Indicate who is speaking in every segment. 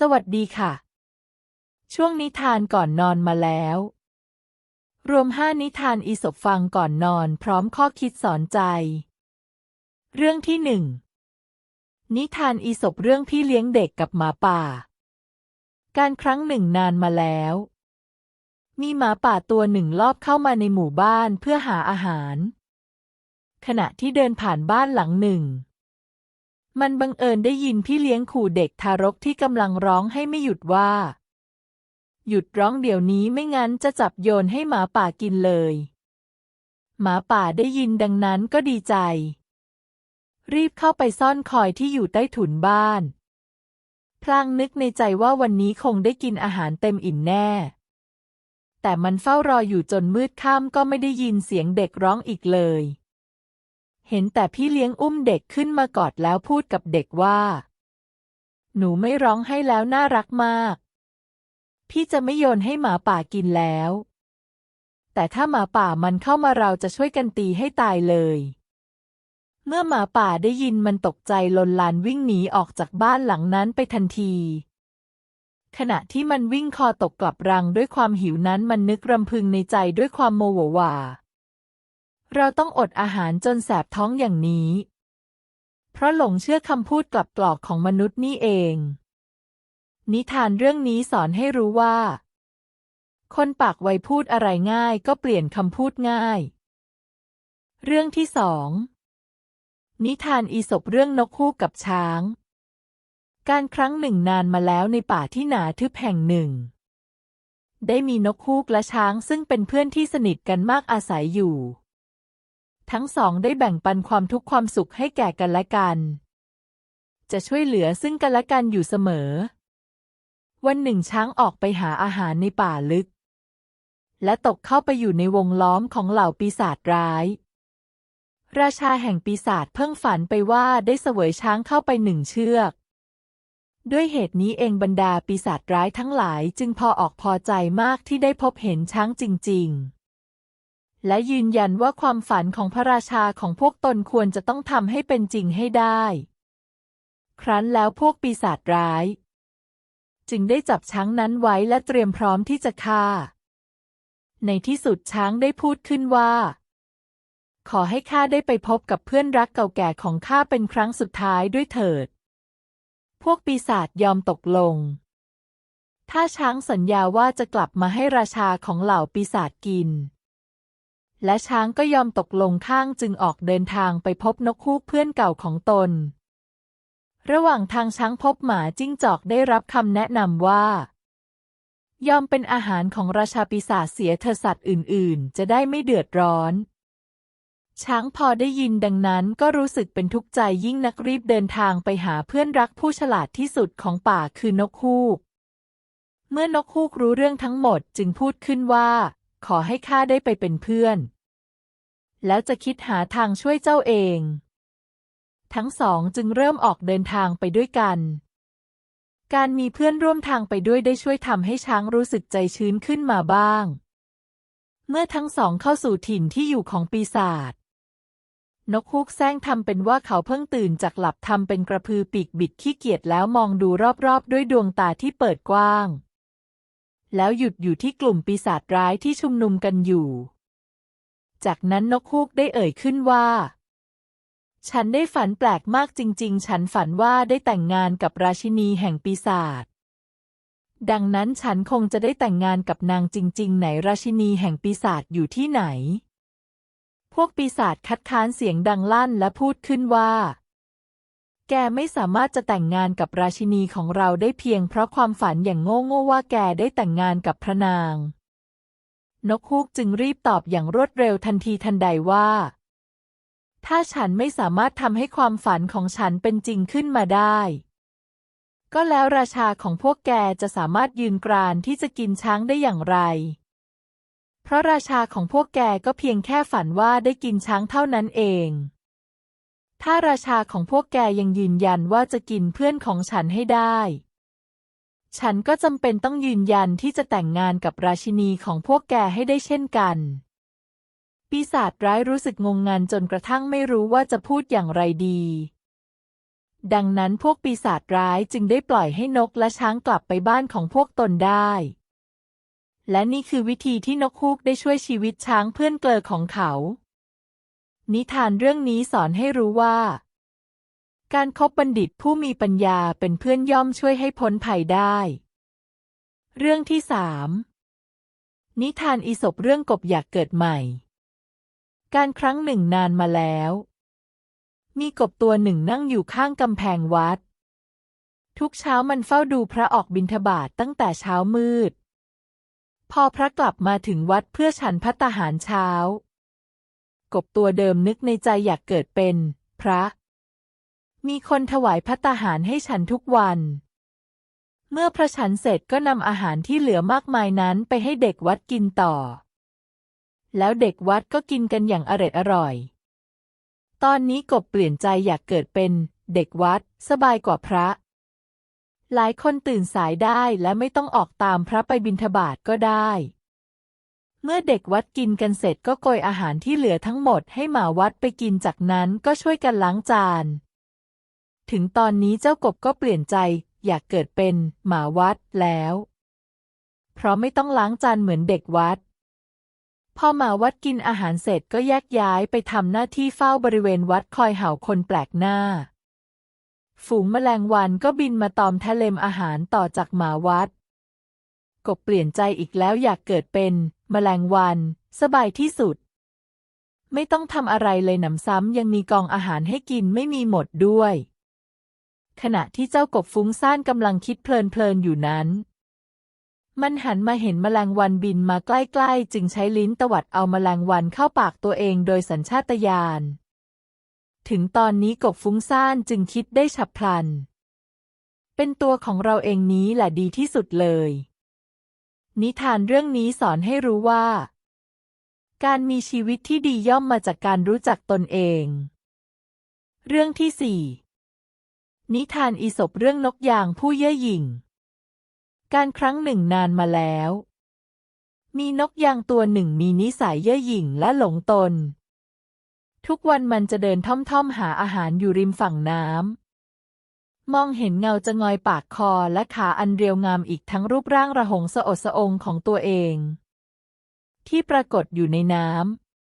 Speaker 1: สวัสดีค่ะ ช่วงนิทานก่อนนอนมาแล้ว รวมห้านิทานอีสบฟังก่อนนอนพร้อมข้อคิดสอนใจ เรื่องที่หนึ่งนิทานอีสบเรื่องพี่เลี้ยงเด็กกับหมาป่า การครั้งหนึ่งนานมาแล้ว มีหมาป่าตัวหนึ่งลอบเข้ามาในหมู่บ้านเพื่อหาอาหาร ขณะที่เดินผ่านบ้านหลังหนึ่ง มันบังเอิญได้ยินพี่เลี้ยงขู่เด็กทารกที่กำลังร้องให้ไม่หยุดว่า หยุดร้องเดี๋ยวนี้ไม่งั้นจะจับโยนให้หมาป่ากินเลย หมาป่าได้ยินดังนั้นก็ดีใจ รีบเข้าไปซ่อนคอยที่อยู่ใต้ถุนบ้าน พลางนึกในใจว่าวันนี้คงได้กินอาหารเต็มอิ่มแน่ แต่มันเฝ้ารออยู่จนมืดค่ำก็ไม่ได้ยินเสียงเด็กร้องอีกเลย เห็นแต่พี่เลี้ยงอุ้มเด็กขึ้นมากอดแล้วพูดกับเด็กว่า หนูไม่ร้องให้แล้วน่ารักมาก พี่จะไม่โยนให้หมาป่ากินแล้ว แต่ถ้าหมาป่ามันเข้ามาเราจะช่วยกันตีให้ตายเลย เมื่อหมาป่าได้ยินมันตกใจลนลานวิ่งหนีออกจากบ้านหลังนั้นไปทันที ขณะที่มันวิ่งคอตกกลับรังด้วยความหิวนั้นมันนึกรำพึงในใจด้วยความโมโหว่า เราต้องอดอาหารจนแสบท้องอย่างนี้ เพราะหลงเชื่อคำพูดกลับกรอกของมนุษย์นี่เอง นิทานเรื่องนี้สอนให้รู้ว่า คนปากไวพูดอะไรง่ายก็เปลี่ยนคำพูดง่าย เรื่องที่สองนิทานอีสบเรื่องนกฮูกกับช้าง การครั้งหนึ่งนานมาแล้วในป่าที่หนาทึบแห่งหนึ่ง ได้มีนกฮูกและช้างซึ่งเป็นเพื่อนที่สนิทกันมากอาศัยอยู่ ทั้งสองได้แบ่งปันความทุกข์ความสุขให้แก่กันและกัน จะช่วยเหลือซึ่งกันและกันอยู่เสมอ วันหนึ่งช้างออกไปหาอาหารในป่าลึก และตกเข้าไปอยู่ในวงล้อมของเหล่าปีศาจร้าย ราชาแห่งปีศาจเพิ่งฝันไปว่าได้เสวยช้างเข้าไปหนึ่งเชือก ด้วยเหตุนี้เองบรรดาปีศาจร้ายทั้งหลายจึงพอออกพอใจมากที่ได้พบเห็นช้างจริง ๆ และยืนยันว่าความฝันของพระราชาของพวกตนควรจะต้องทำให้เป็นจริงให้ได้ ครั้นแล้วพวกปีศาจร้าย จึงได้จับช้างนั้นไว้และเตรียมพร้อมที่จะฆ่า ในที่สุดช้างได้พูดขึ้นว่า ขอให้ข้าได้ไปพบกับเพื่อนรักเก่าแก่ของข้าเป็นครั้งสุดท้ายด้วยเถิด พวกปีศาจยอมตกลง ถ้าช้างสัญญาว่าจะกลับมาให้ราชาของเหล่าปีศาจกิน และช้างก็ยอมตกลงข้างจึงออกเดินทางไปพบนกฮูกเพื่อนเก่าของตน ระหว่างทางช้างพบหมาจิ้งจอกได้รับคำแนะนำว่า ยอมเป็นอาหารของราชาปีศาจเสียเธอสัตว์อื่น ๆ จะได้ไม่เดือดร้อน ช้างพอได้ยินดังนั้นก็รู้สึกเป็นทุกข์ใจยิ่งนักรีบเดินทางไปหาเพื่อนรักผู้ฉลาดที่สุดของป่าคือนกฮูก เมื่อนกฮูกรู้เรื่องทั้งหมดจึงพูดขึ้นว่า ขอให้ข้าได้ไปเป็นเพื่อน แล้วจะคิดหาทางช่วยเจ้าเอง ทั้งสองจึงเริ่มออกเดินทางไปด้วยกัน การมีเพื่อนร่วมทางไปด้วยได้ช่วยทำให้ช้างรู้สึกใจชื้นขึ้นมาบ้าง เมื่อทั้งสองเข้าสู่ถิ่นที่อยู่ของปีศาจนกฮูกแซงทำเป็นว่าเขาเพิ่งตื่นจากหลับทำเป็นกระพือปีกบิดขี้เกียจแล้วมองดูรอบๆ ด้วยดวงตาที่เปิดกว้าง แล้วหยุดอยู่ที่กลุ่มปีศาจร้ายที่ชุมนุมกันอยู่ จากนั้นนกฮูกได้เอ่ยขึ้นว่า ฉันได้ฝันแปลกมากจริง ๆ ฉันฝันว่าได้แต่งงานกับราชินีแห่งปีศาจ ดังนั้นฉันคงจะได้แต่งงานกับนางจริง ๆ ไหนราชินีแห่งปีศาจอยู่ที่ไหน พวกปีศาจคัดค้านเสียงดังลั่นและพูดขึ้นว่า แกไม่สามารถจะแต่งงานกับราชินีของเราได้เพียงเพราะความฝันอย่างโง่ๆว่าแกได้แต่งงานกับพระนาง นกฮูกจึงรีบตอบอย่างรวดเร็วทันทีทันใดว่า ถ้าฉันไม่สามารถทำให้ความฝันของฉันเป็นจริงขึ้นมาได้ ก็แล้วราชาของพวกแกจะสามารถยืนกรานที่จะกินช้างได้อย่างไร เพราะราชาของพวกแกก็เพียงแค่ฝันว่าได้กินช้างเท่านั้นเอง ถ้าราชาของพวกแกยังยืนยันว่าจะกินเพื่อนของฉันให้ได้ ฉันก็จำเป็นต้องยืนยันที่จะแต่งงานกับราชินีของพวกแกให้ได้เช่นกัน ปีศาจร้ายรู้สึกงงงันจนกระทั่งไม่รู้ว่าจะพูดอย่างไรดี ดังนั้นพวกปีศาจร้ายจึงได้ปล่อยให้นกและช้างกลับไปบ้านของพวกตนได้ และนี่คือวิธีที่นกฮูกได้ช่วยชีวิตช้างเพื่อนเกลอของเขา นิทานเรื่องนี้สอนให้รู้ว่า การคบบัณฑิตผู้มีปัญญาเป็นเพื่อนย่อมช่วยให้พ้นภัยได้ เรื่องที่สามนิทานอีสปเรื่องกบอยากเกิดใหม่ การครั้งหนึ่งนานมาแล้ว มีกบตัวหนึ่งนั่งอยู่ข้างกำแพงวัด ทุกเช้ามันเฝ้าดูพระออกบิณฑบาตตั้งแต่เช้ามืด พอพระกลับมาถึงวัดเพื่อฉันพัตตาหารเช้า กบตัวเดิมนึกในใจอยากเกิดเป็น พระ มีคนถวายพัตตาหารให้ฉันทุกวัน เมื่อพระฉันเสร็จก็นำอาหารที่เหลือมากมายนั้นไปให้เด็กวัดกินต่อ แล้วเด็กวัดก็กินกันอย่างอร็ดอร่อย ตอนนี้กบเปลี่ยนใจอยากเกิดเป็น เด็กวัด สบายกว่าพระ หลายคนตื่นสายได้และไม่ต้องออกตามพระไปบิณฑบาตก็ได้ เมื่อเด็กวัดกินกันเสร็จก็โกยอาหารที่เหลือทั้งหมดให้หมาวัดไปกินจากนั้นก็ช่วยกันล้างจาน ถึงตอนนี้เจ้ากบก็เปลี่ยนใจอยากเกิดเป็นหมาวัดแล้ว เพราะไม่ต้องล้างจานเหมือนเด็กวัด พอหมาวัดกินอาหารเสร็จก็แยกย้ายไปทำหน้าที่เฝ้าบริเวณวัดคอยเห่าคนแปลกหน้า ฝูงแมลงวันก็บินมาตอมทะเลมอาหารต่อจากหมาวัด กบเปลี่ยนใจอีกแล้วอยากเกิดเป็น แมลงวัน สบายที่สุด ไม่ต้องทำอะไรเลยหนำซ้ำยังมีกองอาหารให้กินไม่มีหมดด้วย ขณะที่เจ้ากบฟุ้งซ่านกำลังคิดเพลินๆอยู่นั้นมันหันมาเห็นแมลงวันบินมาใกล้ๆ จึงใช้ลิ้นตวัดเอาแมลงวันเข้าปากตัวเองโดยสัญชาตญาณ ถึงตอนนี้กบฟุ้งซ่านจึงคิดได้ฉับพลัน เป็นตัวของเราเองนี้แหละดีที่สุดเลย นิทานเรื่องนี้สอนให้รู้ว่า การมีชีวิตที่ดีย่อมมาจากการรู้จักตนเอง เรื่องที่สี่นิทานอีสปเรื่องนกยางผู้เย่อหยิ่ง การครั้งหนึ่งนานมาแล้ว มีนกยางตัวหนึ่งมีนิสัยเย่อหยิ่งและหลงตน ทุกวันมันจะเดินท่อมๆหาอาหารอยู่ริมฝั่งน้ำ มองเห็นเงาจะงอยปากคอและขาอันเรียวงามอีกทั้งรูปร่างระหงสะอดสะองของตัวเอง ที่ปรากฏอยู่ในน้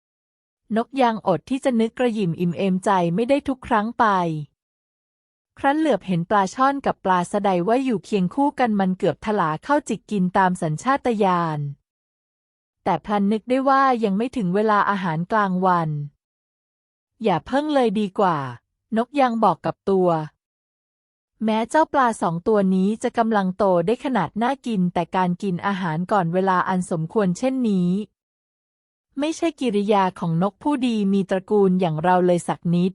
Speaker 1: ำนกยางอดที่จะนึกกระยิมอิ่มเอมใจไม่ได้ทุกครั้งไป ครั้นเหลือบเห็นปลาช่อนกับปลาสะใดว่าอยู่เคียงคู่กันมันเกือบถลาเข้าจิกกินตามสัญชาตญาณแต่พลันนึกได้ว่ายังไม่ถึงเวลาอาหารกลางวัน อย่าเพิ่งเลยดีกว่า นกยางบอกกับตัว แม้เจ้าปลาสองตัวนี้จะกำลังโตได้ขนาดน่ากินแต่การกินอาหารก่อนเวลาอันสมควรเช่นนี้ ไม่ใช่กิริยาของนกผู้ดีมีตระกูลอย่างเราเลยสักนิด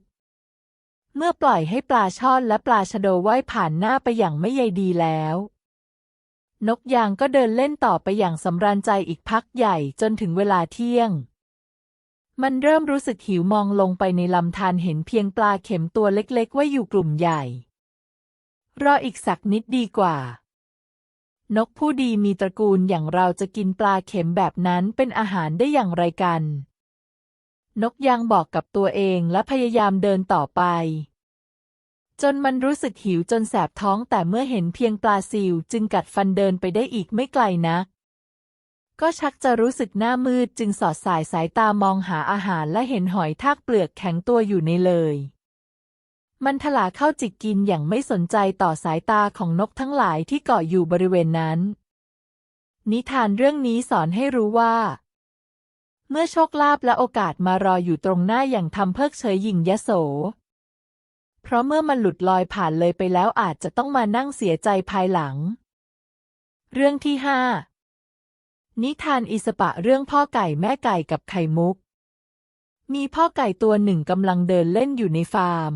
Speaker 1: เมื่อปล่อยให้ปลาช่อนและปลาชะโดว่ายผ่านหน้าไปอย่างไม่ใยดีแล้ว นกยางก็เดินเล่นต่อไปอย่างสำราญใจอีกพักใหญ่จนถึงเวลาเที่ยงมันเริ่มรู้สึกหิวมองลงไปในลำธารเห็นเพียงปลาเข็มตัวเล็กๆ ว่าอยู่กลุ่มใหญ่ รออีกสักนิดดีกว่า นกผู้ดีมีตระกูลอย่างเราจะกินปลาเข็มแบบนั้นเป็นอาหารได้อย่างไรกัน นกยางบอกกับตัวเองและพยายามเดินต่อไป จนมันรู้สึกหิวจนแสบท้องแต่เมื่อเห็นเพียงปลาซิวจึงกัดฟันเดินไปได้อีกไม่ไกลนักก็ชักจะรู้สึกหน้ามืดจึงสอดสายสายตามองหาอาหารและเห็นหอยทากเปลือกแข็งตัวอยู่ในเลย มันถลาเข้าจิกกินอย่างไม่สนใจต่อสายตาของนกทั้งหลายที่เกาะอยู่บริเวณนั้น นิทานเรื่องนี้สอนให้รู้ว่า เมื่อโชคลาภและโอกาสมารออยู่ตรงหน้าอย่างทำเพิกเฉยหยิ่งยโส เพราะเมื่อมันหลุดลอยผ่านเลยไปแล้วอาจจะต้องมานั่งเสียใจภายหลัง เรื่องที่ห้านิทานอิสปะเรื่องพ่อไก่แม่ไก่กับไข่มุก มีพ่อไก่ตัวหนึ่งกำลังเดินเล่นอยู่ในฟาร์ม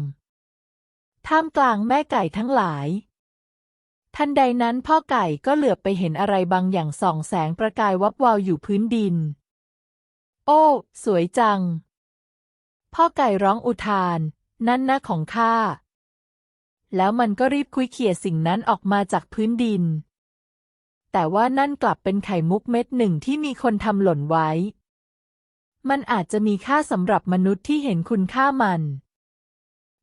Speaker 1: ท่ามกลางแม่ไก่ทั้งหลาย ทันใดนั้นพ่อไก่ก็เหลือบไปเห็นอะไรบางอย่างส่องแสงประกายวับวาวอยู่พื้นดิน โอ้ สวยจัง พ่อไก่ร้องอุทาน นั่นนะของข้า แล้วมันก็รีบคุยเขี่ยสิ่งนั้นออกมาจากพื้นดิน แต่ว่านั่นกลับเป็นไข่มุกเม็ดหนึ่งที่มีคนทำหล่นไว้ มันอาจจะมีค่าสำหรับมนุษย์ที่เห็นคุณค่ามัน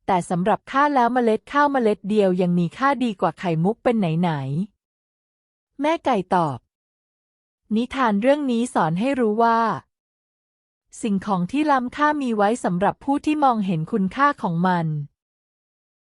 Speaker 1: แต่สำหรับข้าแล้วเมล็ดข้าวเมล็ดเดียวยังมีค่าดีกว่าไข่มุกเป็นไหนๆแม่ไก่ตอบ นิทานเรื่องนี้สอนให้รู้ว่า สิ่งของที่ล้ำค่ามีไว้สำหรับผู้ที่มองเห็นคุณค่าของมัน